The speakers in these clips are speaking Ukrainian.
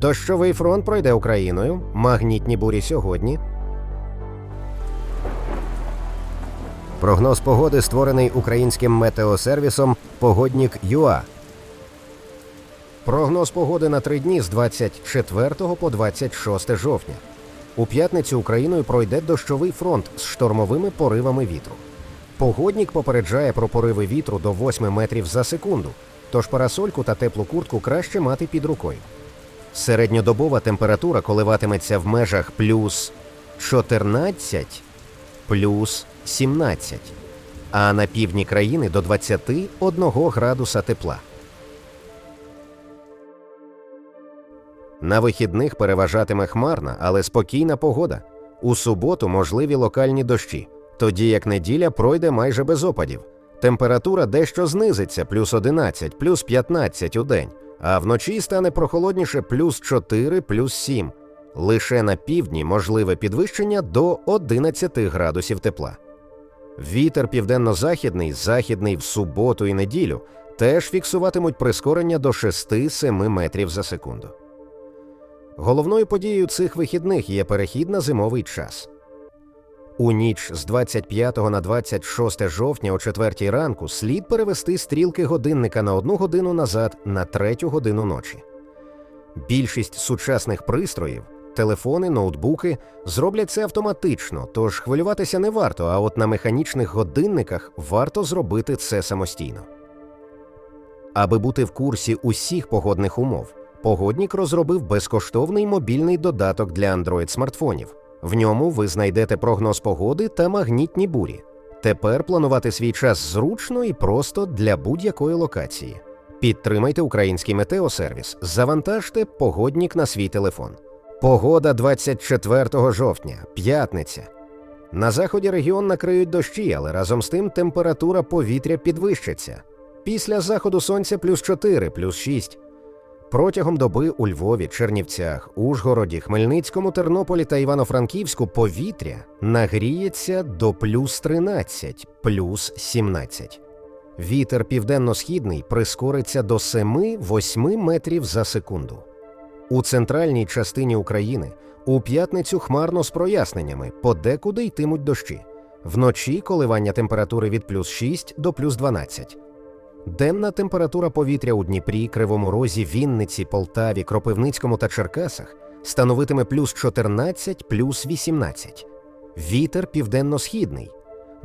Дощовий фронт пройде Україною. Магнітні бурі сьогодні. Прогноз погоди створений українським метеосервісом Погоднік ЮА. Прогноз погоди на три дні з 24 по 26 жовтня. У п'ятницю Україною пройде дощовий фронт з штормовими поривами вітру. Погоднік попереджає про пориви вітру до 8 метрів за секунду, тож парасольку та теплу куртку краще мати під рукою. Середньодобова температура коливатиметься в межах плюс 14, плюс 17, а на півдні країни до 21 градуса тепла. На вихідних переважатиме хмарна, але спокійна погода. У суботу можливі локальні дощі, тоді як неділя пройде майже без опадів. Температура дещо знизиться плюс 11, плюс 15 у день, а вночі стане прохолодніше плюс 4, плюс 7. Лише на півдні можливе підвищення до 11 градусів тепла. Вітер південно-західний, західний в суботу і неділю теж фіксуватимуть прискорення до 6-7 метрів за секунду. Головною подією цих вихідних є перехід на зимовий час. У ніч з 25 на 26 жовтня о 4 ранку слід перевести стрілки годинника на одну годину назад на третю годину ночі. Більшість сучасних пристроїв, телефони, ноутбуки зроблять це автоматично, тож хвилюватися не варто, а от на механічних годинниках варто зробити це самостійно. Аби бути в курсі усіх погодних умов, Погоднік розробив безкоштовний мобільний додаток для Android-смартфонів. В ньому ви знайдете прогноз погоди та магнітні бурі. Тепер планувати свій час зручно і просто для будь-якої локації. Підтримайте український метеосервіс, завантажте погоднік на свій телефон. Погода 24 жовтня, п'ятниця. На заході регіон накриють дощі, але разом з тим температура повітря підвищиться. Після заходу сонця плюс 4, плюс 6. Протягом доби у Львові, Чернівцях, Ужгороді, Хмельницькому, Тернополі та Івано-Франківську повітря нагріється до плюс 13, плюс 17. Вітер південно-східний прискориться до 7-8 метрів за секунду. У центральній частині України у п'ятницю хмарно з проясненнями, подекуди йтимуть дощі. Вночі коливання температури від плюс 6 до плюс 12. Денна температура повітря у Дніпрі, Кривому Розі, Вінниці, Полтаві, Кропивницькому та Черкасах становитиме плюс 14, плюс 18. Вітер південно-східний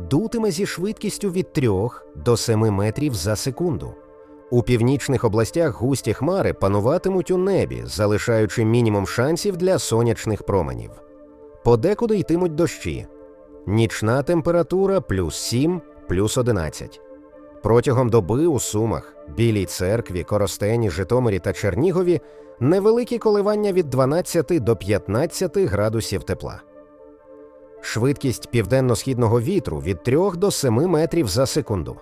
дутиме зі швидкістю від 3 до 7 метрів за секунду. У північних областях густі хмари пануватимуть у небі, залишаючи мінімум шансів для сонячних променів. Подекуди йтимуть дощі. Нічна температура плюс 7, плюс 11. Протягом доби у Сумах, Білій церкві, Коростені, Житомирі та Чернігові невеликі коливання від 12 до 15 градусів тепла. Швидкість південно-східного вітру від 3 до 7 метрів за секунду.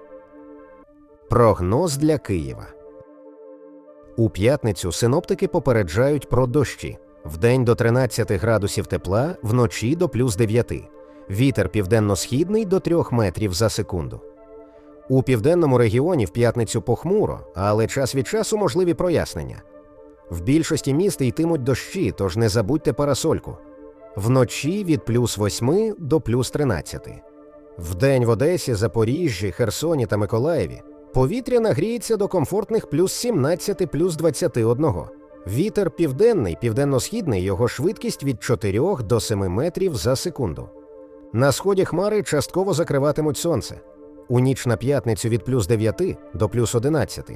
Прогноз для Києва. У п'ятницю синоптики попереджають про дощі. Вдень до 13 градусів тепла, вночі до плюс 9. Вітер південно-східний до 3 метрів за секунду. У південному регіоні в п'ятницю похмуро, але час від часу можливі прояснення. В більшості міст йтимуть дощі, тож не забудьте парасольку. Вночі від плюс 8 до плюс 13. Вдень в Одесі, Запоріжжі, Херсоні та Миколаєві повітря нагріється до комфортних плюс 17 плюс 21. Вітер південний, південно-східний, його швидкість від 4 до 7 метрів за секунду. На сході хмари частково закриватимуть сонце. У ніч на п'ятницю від плюс 9 до плюс 11.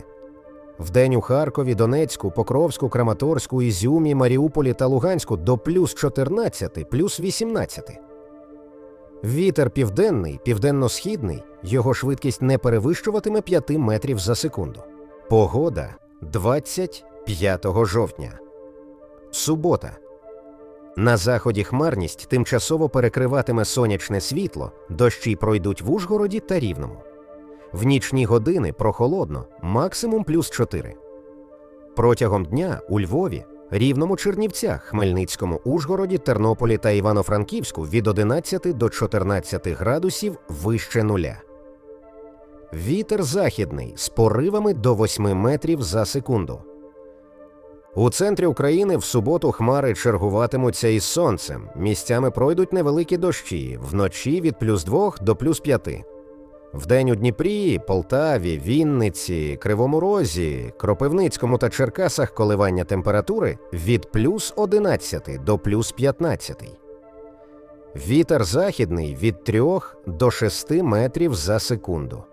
Вдень у Харкові, Донецьку, Покровську, Краматорську, Ізюмі, Маріуполі та Луганську до плюс 14, плюс 18. Вітер південний, південно-східний, його швидкість не перевищуватиме 5 метрів за секунду. Погода 25 жовтня. Субота. На заході хмарність тимчасово перекриватиме сонячне світло, дощі пройдуть в Ужгороді та Рівному. В нічні години прохолодно, максимум плюс 4. Протягом дня у Львові, Рівному Чернівцях, Хмельницькому, Ужгороді, Тернополі та Івано-Франківську від 11 до 14 градусів вище нуля. Вітер західний з поривами до 8 метрів за секунду. У центрі України в суботу хмари чергуватимуться із сонцем. Місцями пройдуть невеликі дощі, вночі від плюс 2 до плюс 5. Вдень у Дніпрі, Полтаві, Вінниці, Кривому Розі, Кропивницькому та Черкасах коливання температури від плюс 11 до плюс 15. Вітер західний від 3 до 6 метрів за секунду.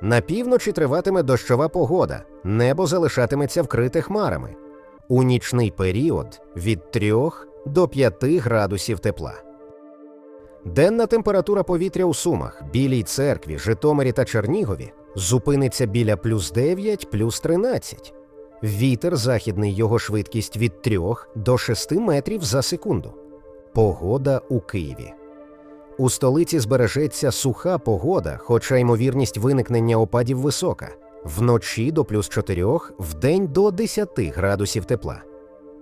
На півночі триватиме дощова погода, небо залишатиметься вкрите хмарами. У нічний період від 3 до 5 градусів тепла. Денна температура повітря у Сумах, Білій церкві, Житомирі та Чернігові зупиниться біля плюс 9, плюс 13. Вітер західний його швидкість від 3 до 6 метрів за секунду. Погода у Києві. У столиці збережеться суха погода, хоча ймовірність виникнення опадів висока. Вночі до плюс 4, вдень до 10 градусів тепла.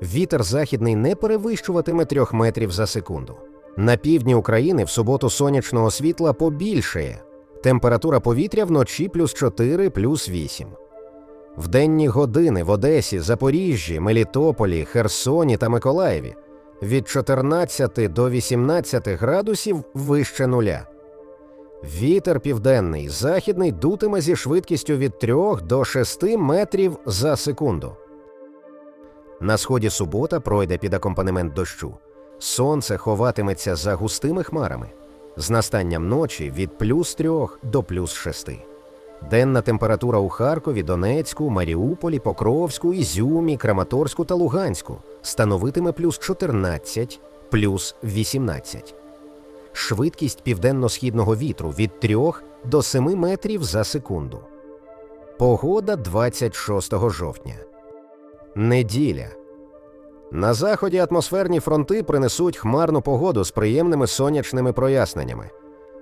Вітер західний не перевищуватиме 3 метрів за секунду. На півдні України в суботу сонячного світла побільшає. Температура повітря вночі плюс 4, плюс 8. В денні години в Одесі, Запоріжжі, Мелітополі, Херсоні та Миколаєві від 14 до 18 градусів вище нуля. Вітер південний, західний дутиме зі швидкістю від 3 до 6 метрів за секунду. На сході субота пройде під акомпанемент дощу. Сонце ховатиметься за густими хмарами. З настанням ночі від плюс 3 до плюс 6. Денна температура у Харкові, Донецьку, Маріуполі, Покровську, Ізюмі, Краматорську та Луганську становитиме плюс 14, плюс 18. Швидкість південно-східного вітру від 3 до 7 метрів за секунду. Погода 26 жовтня. Неділя. На заході атмосферні фронти принесуть хмарну погоду з приємними сонячними проясненнями.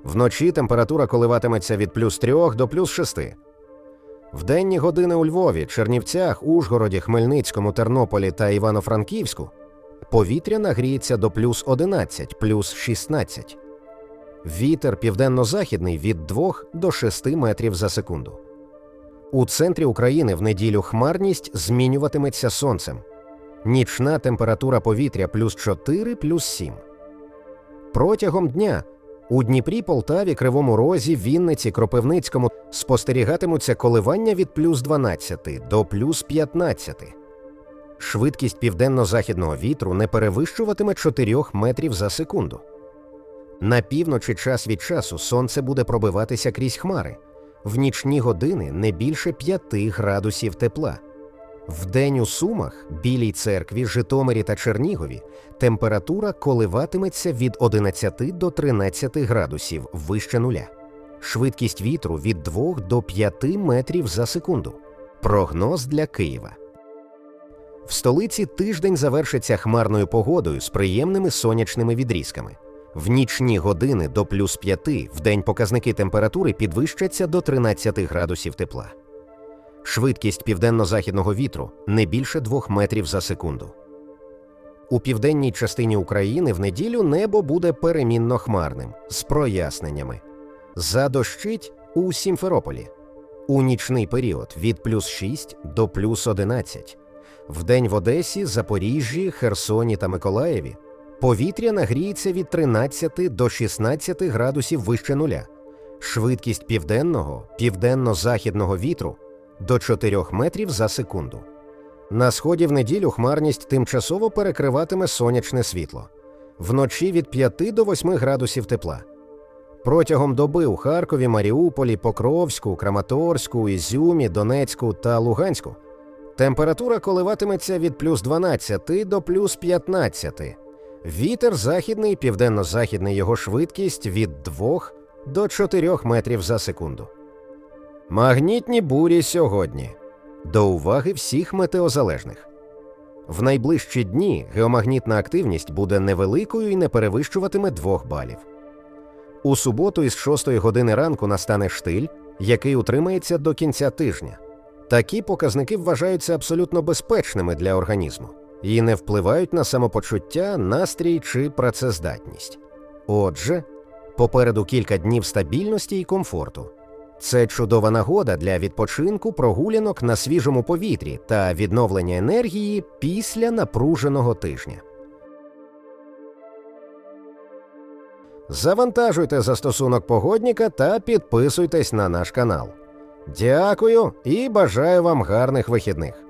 Вночі температура коливатиметься від плюс 3 до плюс 6. В денні години у Львові, Чернівцях, Ужгороді, Хмельницькому, Тернополі та Івано-Франківську повітря нагріється до плюс 11, плюс 16. Вітер південно-західний від 2 до 6 метрів за секунду. У центрі України в неділю хмарність змінюватиметься сонцем. Нічна температура повітря плюс 4, плюс 7. Протягом дня у Дніпрі, Полтаві, Кривому Розі, Вінниці, Кропивницькому спостерігатимуться коливання від плюс 12 до плюс 15. Швидкість південно-західного вітру не перевищуватиме 4 метрів за секунду. На півночі час від часу сонце буде пробиватися крізь хмари. В нічні години не більше 5 градусів тепла. Вдень у Сумах, Білій церкві, Житомирі та Чернігові температура коливатиметься від 11 до 13 градусів вище нуля. Швидкість вітру від 2 до 5 метрів за секунду. Прогноз для Києва. В столиці тиждень завершиться хмарною погодою з приємними сонячними відрізками. В нічні години до плюс 5 в день показники температури підвищаться до 13 градусів тепла. Швидкість південно-західного вітру не більше 2 метрів за секунду. У південній частині України в неділю небо буде перемінно хмарним з проясненнями. Задощить у Сімферополі. У нічний період від плюс 6 до плюс 11. Вдень в Одесі, Запоріжжі, Херсоні та Миколаєві повітря нагріється від 13 до 16 градусів вище нуля. Швидкість південного, південно-західного вітру до 4 метрів за секунду. На сході в неділю хмарність тимчасово перекриватиме сонячне світло вночі від 5 до 8 градусів тепла. Протягом доби у Харкові, Маріуполі, Покровську, Краматорську, Ізюмі, Донецьку та Луганську температура коливатиметься від плюс 12 до плюс 15. Вітер західний, південно-західний його швидкість від 2 до 4 метрів за секунду. Магнітні бурі сьогодні. До уваги всіх метеозалежних. В найближчі дні геомагнітна активність буде невеликою і не перевищуватиме 2 балів. У суботу із 6 години ранку настане штиль, який утримається до кінця тижня. Такі показники вважаються абсолютно безпечними для організму і не впливають на самопочуття, настрій чи працездатність. Отже, попереду кілька днів стабільності і комфорту. Це чудова нагода для відпочинку, прогулянок на свіжому повітрі та відновлення енергії після напруженого тижня. Завантажуйте застосунок погодніка та підписуйтесь на наш канал. Дякую і бажаю вам гарних вихідних.